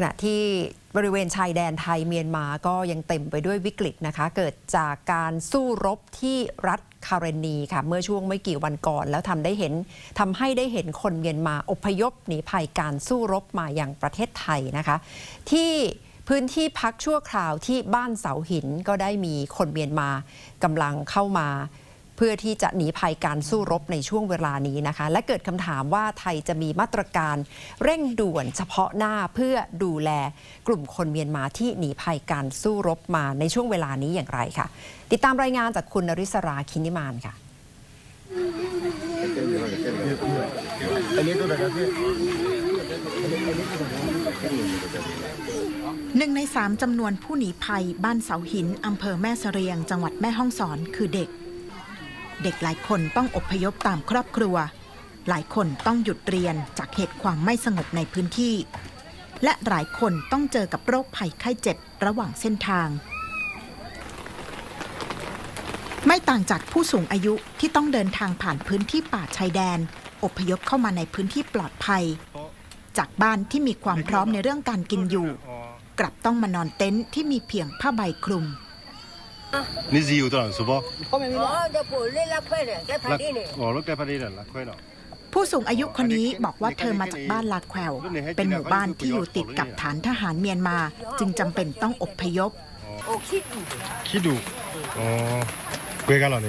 ขณะที่บริเวณชายแดนไทยเมียนมาก็ยังเต็มไปด้วยวิกฤตนะคะ เกิดจากการสู้รบที่รัฐคาเรนีค่ะ เมื่อช่วงไม่กี่วันก่อน แล้วทำได้เห็นทำให้ได้เห็นคนเมียนมาอพยพหนีภัยการสู้รบมาอย่างประเทศไทยนะคะ ที่พื้นที่พักชั่วคราวที่บ้านเสาหินก็ได้มีคนเมียนมากำลังเข้ามา เพื่อที่จะหนีภัยการสู้รบในช่วงเวลานี้นะคะ และเกิดคำถามว่าไทยจะมีมาตรการเร่งด่วนเฉพาะหน้าเพื่อดูแลกลุ่มคนเมียนมาที่หนีภัยการสู้รบมาในช่วงเวลานี้อย่างไรค่ะติดตามรายงานจากคุณนริศราคินิมานค่ะหนึ่งในสามจำนวนผู้หนีภัยบ้านเสาหินอำเภอแม่เสรียง จังหวัดแม่ฮ่องสอนคือเด็ก เด็กหลายคนต้องอพยพตามครอบครัว หลายคนต้องหยุดเรียนจากเหตุความไม่สงบในพื้นที่ และหลายคนต้องเจอกับโรคภัยไข้เจ็บระหว่างเส้นทาง ไม่ต่างจากผู้สูงอายุที่ต้องเดินทางผ่านพื้นที่ป่าชายแดน อพยพเข้ามาในพื้นที่ปลอดภัย จากบ้านที่มีความพร้อมในเรื่องการกินอยู่ กลับต้องมานอนเต็นท์ที่มีเพียงผ้าใบคลุม 你是有多少书包？哦，这不累了快了，在盘里呢。哦，那该拍的了，那快了。 ผู้สูงอายุคนนี้บอกว่าเธอมาจากบ้านลาแควเป็นหมู่บ้านที่อยู่ติดกับฐานทหารเมียนมา จึงจำเป็นต้องอพยพ 哦，去赌，七度。哦，几干了呢？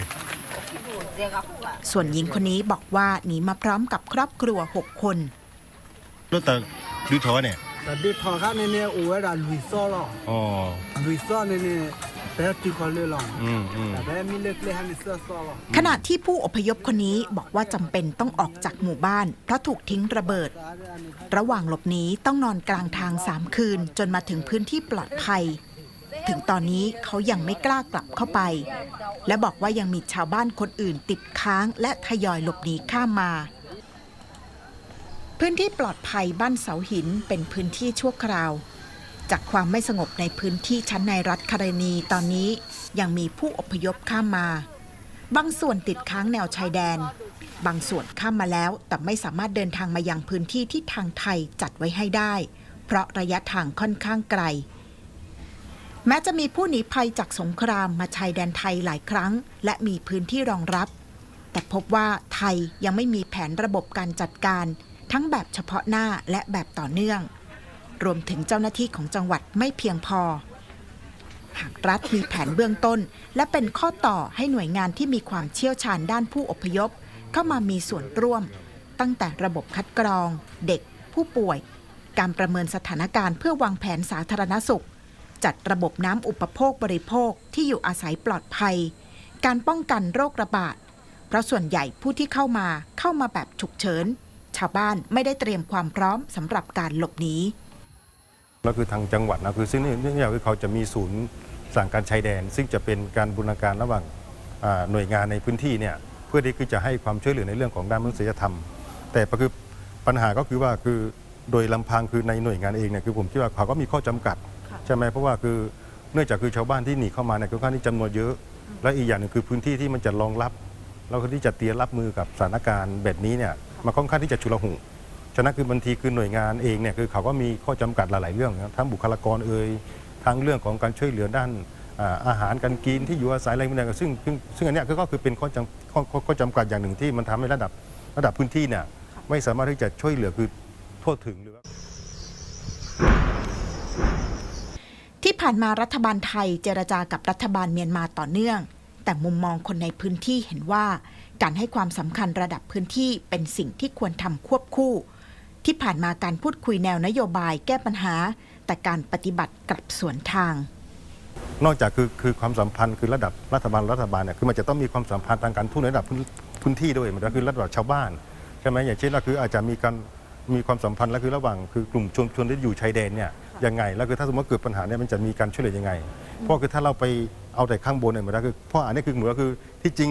这个户啊。 ส่วนหญิงคนนี้บอกว่าหนีมาพร้อมกับครอบครัว 6 คน 那等牛头呢？特别唐下呢呢，我为了绿色了，哦，绿色呢呢，不要对考虑了，嗯嗯不要米勒勒还没色色了。 ขณะที่ผู้อพยพคนนี้บอกว่าจำเป็นต้องออกจากหมู่บ้าน เพราะถูกทิ้งระเบิด ระหว่างหลบหนีต้องนอนกลางทางสามคืน จนมาถึงพื้นที่ปลอดภัย ถึงตอนนี้เขายังไม่กล้ากลับเข้าไป และบอกว่ายังมีชาวบ้านคนอื่นติดค้างและทยอยหลบหนีข้ามมาพื้นที่ปลอดภัยบ้านเสาหินเป็นพื้นที่ชั่วคราว จากความไม่สงบในพื้นที่ชั้นในรัฐคารนีตอนนี้ยังมีผู้อพยพข้ามมา บางส่วนติดค้างแนวชายแดน บางส่วนข้ามมาแล้ว แต่ไม่สามารถเดินทางมายังพื้นที่ที่ทางไทยจัดไว้ให้ได้ เพราะระยะทางค่อนข้างไกล แม้จะมีผู้หนีภัยจากสงครามมาชายแดนไทยหลายครั้ง และมีพื้นที่รองรับ แต่พบว่าไทยยังไม่มีแผนระบบการจัดการ ทั้งแบบเฉพาะหน้าและแบบต่อเนื่อง รวมถึงเจ้าหน้าที่ของจังหวัดไม่เพียงพอ หากรัฐมีแผนเบื้องต้น และเป็นข้อต่อให้หน่วยงานที่มีความเชี่ยวชาญด้านผู้อพยพ เข้ามามีส่วนร่วม ตั้งแต่ระบบคัดกรอง เด็ก ผู้ป่วย การประเมินสถานการณ์เพื่อวางแผนสาธารณสุข จัดระบบน้ำอุปโภคบริโภคที่อยู่อาศัยปลอดภัย การป้องกันโรคระบาดเพราะส่วนใหญ่ผู้ที่เข้ามาเข้ามาแบบฉุกเฉิน ชาวบ้านไม่ได้เตรียมความพร้อมสำหรับการหลบหนี แล้วคือทางจังหวัดนะคือซึ่งนี่นี่คือเขาจะมีศูนย์สั่งการชายแดน ซึ่งจะเป็นการบูรณาการระหว่างอ่าหน่วยงานในพื้นที่เนี่ยเพื่อที่คือจะให้ความช่วยเหลือในเรื่องของด้านมนุษยธรรม แต่ก็คือปัญหาก็คือว่าคือโดยลำพังคือในหน่วยงานเองเนี่ยคือผมคิดว่าเขาก็มีข้อจำกัด ใช่ไหมเพราะว่าคือเนื่องจากคือชาวบ้านที่หนีเข้ามาเนี่ยค่อนข้างที่จำนวนเยอะ และอีกอย่างหนึ่งคือพื้นที่ที่มันจะรองรับ แล้วก็ที่จะเตรียมรับมือกับสถานการณ์แบบนี้เนี่ยมันค่อนข้างที่จะชุลหุ ฉะนั้นคือบางทีคือหน่วยงานเองเนี่ยคือเขาก็มีข้อจำกัดหลายๆเรื่องนะทั้งบุคลากรเอ่ยทั้งเรื่องของการช่วยเหลือด้านอาหารการกินที่อยู่อาศัยอะไรพวกนี้ซึ่งซึ่งซึ่งอันนี้ก็คือเป็นข้อจำข้อจำกัดอย่างหนึ่งที่มันทำให้ระดับระดับพื้นที่เนี่ยไม่สามารถที่จะช่วยเหลือคือทั่วถึงหรือที่ผ่านมารัฐบาลไทยเจรจากับรัฐบาลเมียนมาต่อเนื่อง แต่มุมมองคนในพื้นที่เห็นว่า การให้ความสำคัญระดับพื้นที่เป็นสิ่งที่ควรทำควบคู่ ที่ผ่านมาการพูดคุยแนวนโยบายแก้ปัญหา แต่การปฏิบัติกลับสวนทาง นอกจากคือคือความสัมพันธ์คือระดับรัฐบาลรัฐบาลเนี่ยคือมันจะต้องมีความสัมพันธ์ทางการทูตในระดับพื้นที่ด้วยมันก็คือระดับชาวบ้านใช่ไหมอย่างเช่นก็คืออาจจะมีการมีความสัมพันธ์แล้วคือระหว่างคือกลุ่มชนชนที่อยู่ชายแดนเนี่ยยังไง แล้วคือถ้าสมมติเกิดปัญหาเนี่ยมันจะมีการช่วยเหลือยังไง เพราะคือถ้าเราไปเอาแต่ข้างบนเนี่ยมันก็คือเพราะอันนี้คือเหมือนก็คือที่จริง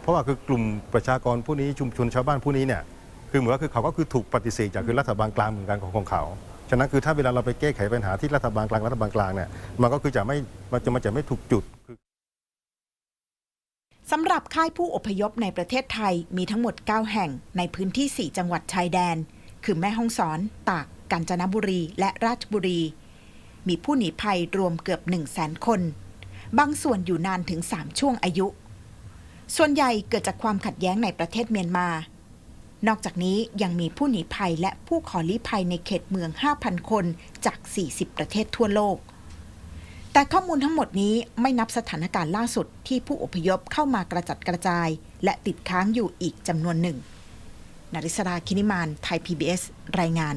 เพราะว่าคือกลุ่มประชากรผู้นี้ชุมชนชาวบ้านผู้นี้เนี่ย คือเหมือนก็คือเขาก็คือถูกปฏิเสธจากคือรัฐบาลกลางเหมือนกันของของเขาฉะนั้นคือถ้าเวลาเราไปแก้ไขปัญหาที่รัฐบาลกลางรัฐบาลกลางเนี่ยมันก็คือจะไม่มันจะมันจะไม่ถูกจุดสำหรับค่ายผู้อพยพในประเทศไทยมีทั้งหมด 9 แห่งในพื้นที่ 4 จังหวัดชายแดน คือแม่ฮ่องสอน ตาก กาญจนบุรี และราชบุรี มีผู้หนีภัยรวมเกือบ 1 0 0 0 0แสนคน บางส่วนอยู่นานถึง 3 ช่วงอายุ ส่วนใหญ่เกิดจากความขัดแย้งในประเทศเมียนมา นอกจากนี้ยังมีผู้หนีภัยและผู้ขอลี้ภัยในเขตเมือง 5,000 คนจาก 40 ประเทศทั่วโลก แต่ข้อมูลทั้งหมดนี้ไม่นับสถานการณ์ล่าสุดที่ผู้อพยพเข้ามากระจัดกระจาย และติดค้างอยู่อีกจำนวนหนึ่ง นาริศราคินิมาน ไทย PBS รายงาน